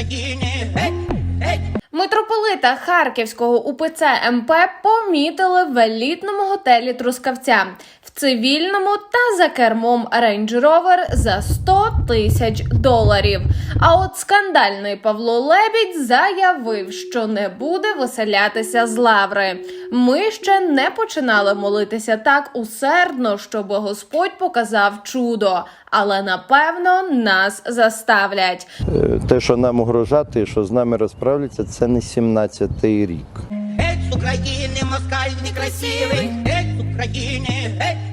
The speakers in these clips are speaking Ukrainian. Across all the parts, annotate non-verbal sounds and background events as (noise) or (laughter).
України. Митрополита Харківського УПЦ МП помітили в елітному готелі Трускавця цивільному та за кермом Range Rover за 100 тисяч доларів. А от скандальний Павло Лебідь заявив, що не буде виселятися з лаври. Ми ще не починали молитися так усердно, щоб Господь показав чудо, але напевно нас заставлять. Е, Те, що нам угрожати, що з нами розправляться, це не 17-й рік. Геть з України, москаль некрасивий. Геть з України. Геть, геть.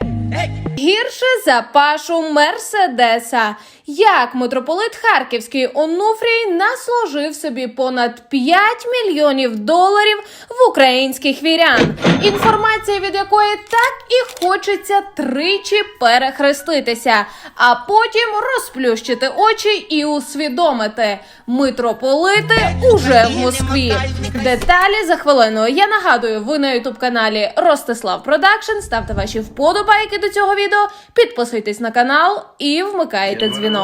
Гірше за пашу Мерседеса. Як митрополит Харківський Онуфрій наслужив собі понад 5 мільйонів доларів в українських вірян. Інформація від якої так і хочеться тричі перехреститися, а потім розплющити очі і усвідомити. Митрополити уже в Москві. Деталі за хвилину. Я нагадую, ви на ютуб каналі Ростислав Продакшн. Ставте ваші вподобайки до цього відео, підписуйтесь на канал і вмикайте дзвінок.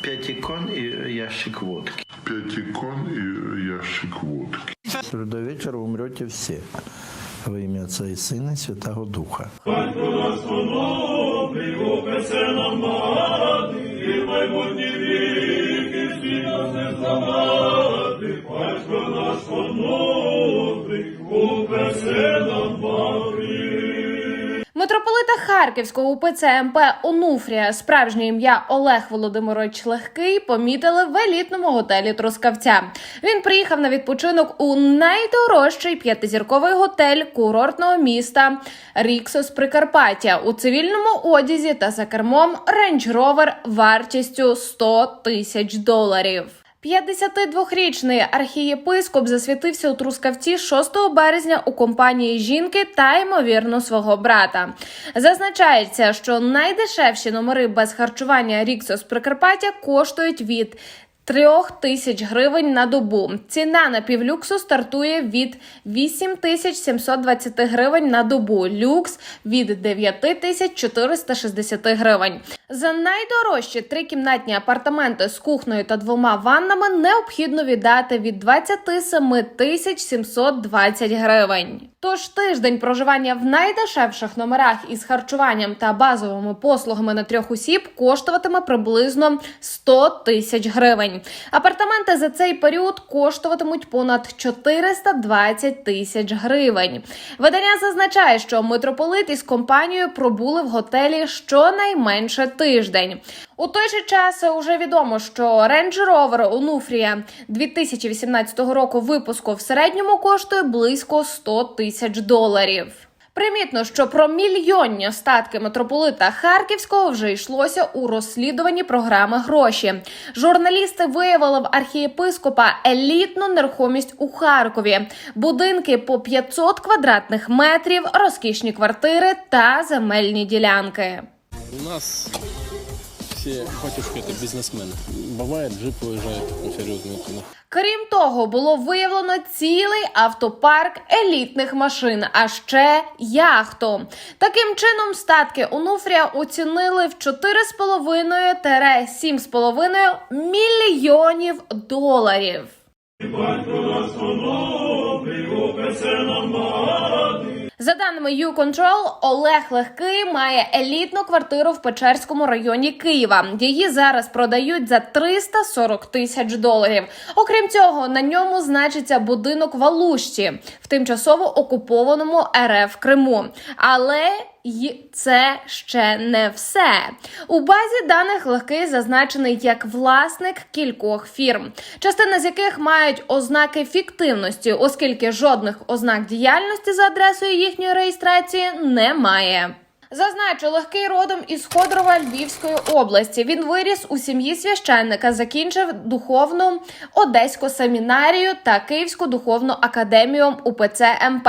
Пять ікон і ящик водки. Пять ікон і ящик водки. До вечора умрете все. Во имя Отца и Сына и Святого Духа. Митрополита Харківського УПЦ МП Онуфрія, справжнє ім'я Олег Володимирович Легкий, помітили в елітному готелі Трускавця. Він приїхав на відпочинок у найдорожчий п'ятизірковий готель курортного міста Ріксос Прикарпаття у цивільному одязі та за кермом Rover вартістю 100 тисяч доларів. 52-річний архієпископ засвітився у Трускавці 6 березня у компанії жінки та ймовірно свого брата. Зазначається, що найдешевші номери без харчування Ріксос Прикарпаття коштують від Трьох тисяч гривень на добу. Ціна на півлюксу стартує від 8 тисяч 720 гривень на добу. Люкс від 9 тисяч 460 гривень. За найдорожчі трикімнатні апартаменти з кухнею та двома ваннами необхідно віддати від 27 тисяч 720 гривень. Тож тиждень проживання в найдешевших номерах із харчуванням та базовими послугами на трьох осіб коштуватиме приблизно 100 тисяч гривень. Апартаменти за цей період коштуватимуть понад 420 тисяч гривень. Видання зазначає, що митрополит із компанією пробули в готелі щонайменше тиждень. У той же час уже відомо, що Range Rover Онуфрія 2018 року випуску в середньому коштує близько 100 тисяч доларів. Примітно, що про мільйонні остатки митрополита Харківського вже йшлося у розслідуванні програми гроші. Журналісти виявили в архієпископа елітну нерухомість у Харкові, будинки по 500 квадратних метрів, розкішні квартири та земельні ділянки. У нас все батюшки это бизнесмены. Бывает, джип уезжает серьезные туда. Крім того, було виявлено цілий автопарк елітних машин, а ще яхту. Таким чином, статки Онуфрія оцінили в 4,5-7,5 мільйонів доларів. За даними YouControl, Олег Легкий має елітну квартиру в Печерському районі Києва. Її зараз продають за 340 тисяч доларів. Окрім цього, на ньому значиться будинок в Алушті в тимчасово окупованому РФ Криму. Але й це ще не все. У базі даних легкий зазначений як власник кількох фірм, частина з яких мають ознаки фіктивності, оскільки жодних ознак діяльності за адресою їхньої реєстрації немає. Зазначу, легкий родом із Ходорова Львівської області. Він виріс у сім'ї священника, закінчив духовну одеську семінарію та Київську духовну академію УПЦ МП.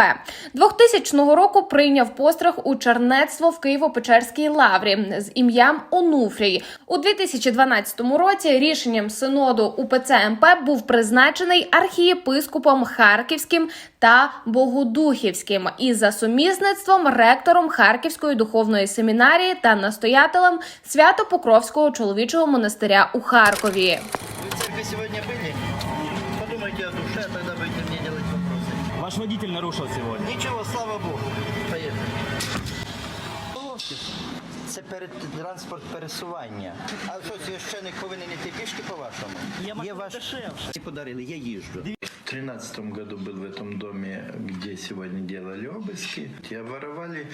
2000 року прийняв постриг у чернецтво в Києво-Печерській лаврі з ім'ям Онуфрій. У 2012 році рішенням синоду УПЦ МП був призначений архієпископом Харківським та та Богодухівським і за сумісництвом ректором Харківської духовної семінарії та настоятелем Свято-Покровського чоловічого монастиря у Харкові. Вы в церкви сегодня были? Подумайте о душе, а тогда будете мне делать вопросы. Ваш водитель нарушил сегодня. Ничего, слава Богу. Поехали. Це перед транспорт пересування. А що, священик повинен йти пішки по-вашому? Я Є ваш... дешевше. Подарили, я їжджу. В 2013 году был в этом доме, где сегодня делали обыски. И воровали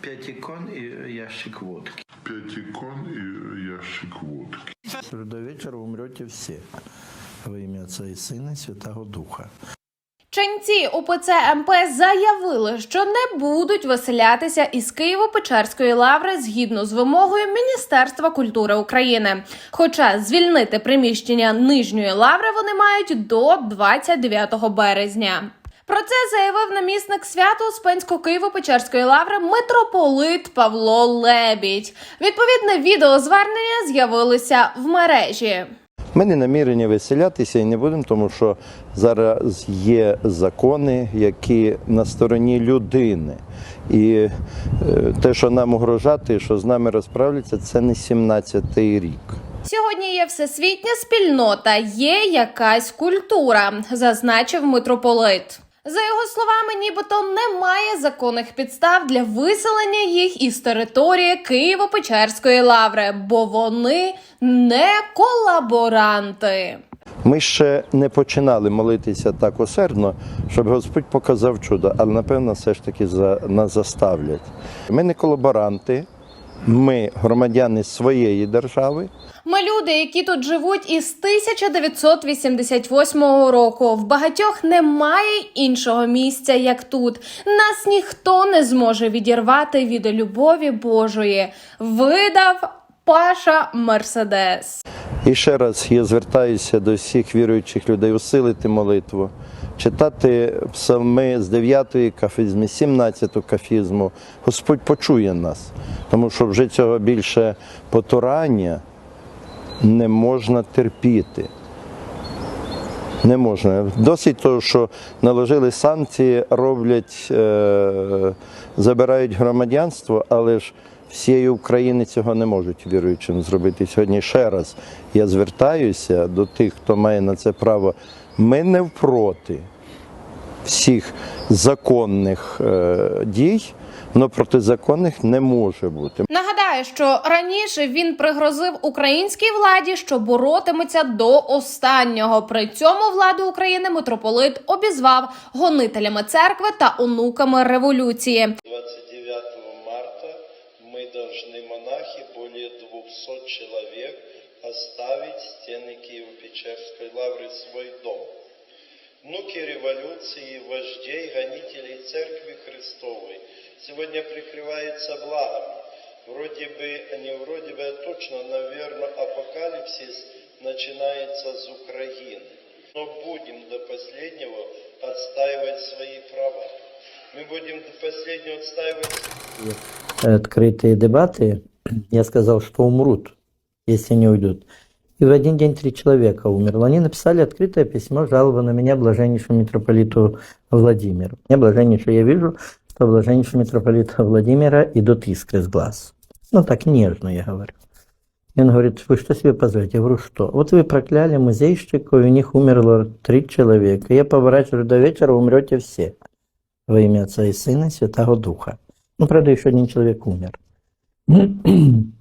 5 икон и ящик водки. Пять икон и ящик водки. До вечера умрете все. Во имя Отца и Сына и Святого Духа. Ченці УПЦ МП заявили, що не будуть виселятися із Києво-Печерської лаври згідно з вимогою Міністерства культури України. Хоча звільнити приміщення нижньої лаври вони мають до 29 березня. Про це заявив намісник свято Успенсько-Києво-Печерської лаври митрополит Павло Лебідь. Відповідне відеозвернення з'явилося в мережі. Ми не намірені виселятися і не будемо, тому що зараз є закони, які на стороні людини. І е, те, що нам угрожати, що з нами розправляться, це не 17-й рік. Сьогодні є всесвітня спільнота, є якась культура, зазначив митрополит. За його словами, нібито немає законних підстав для виселення їх із території Києво-Печерської лаври, бо вони не колаборанти. Ми ще не починали молитися так усердно, щоб Господь показав чудо, але напевно все ж таки за, нас заставлять. Ми не колаборанти, ми громадяни своєї держави. Ми люди, які тут живуть із 1988 року. В багатьох немає іншого місця, як тут. Нас ніхто не зможе відірвати від любові Божої. Видав Паша Мерседес. І ще раз я звертаюся до всіх віруючих людей усилити молитву, читати псалми з 9-ї кафізми, 17-ту кафізму. Господь почує нас, тому що вже цього більше потурання не можна терпіти. Не можна. Досить того, що наложили санкції, роблять, е, забирають громадянство, але ж всієї України цього не можуть віруючим зробити. Сьогодні ще раз я звертаюся до тих, хто має на це право. Ми не впроти всіх законних е, дій, але протизаконних не може бути. Нагадаю, що раніше він пригрозив українській владі, що боротиметься до останнього. При цьому владу України митрополит обізвав гонителями церкви та онуками революції. 200 человек, оставить стены Киево-Печерской лавры свой дом. Внуки революции, вождей, гонителей Церкви Христовой сегодня прикрываются благами. Вроде бы, не вроде бы, а точно, наверное, апокалипсис начинается с Украины. Но будем до последнего отстаивать свои права. Мы будем до последнего отстаивать открытые дебаты, я сказал, что умрут, если не уйдут. И в один день три человека умерло. Они написали открытое письмо, жалобу на меня блаженнейшему митрополиту Владимиру. Мне блаженнейшее, я вижу, что блаженнейшему митрополиту Владимира идут искры с глаз. Ну, так нежно я говорю. И он говорит, вы что себе позволите? Я говорю, что? Вот вы прокляли музейщиков, и у них умерло три человека. Я поворачиваю до вечера, умрете все. Во имя Отца и Сына и Святого Духа. Ну, правда, еще один человек умер. 嗯 (clears throat)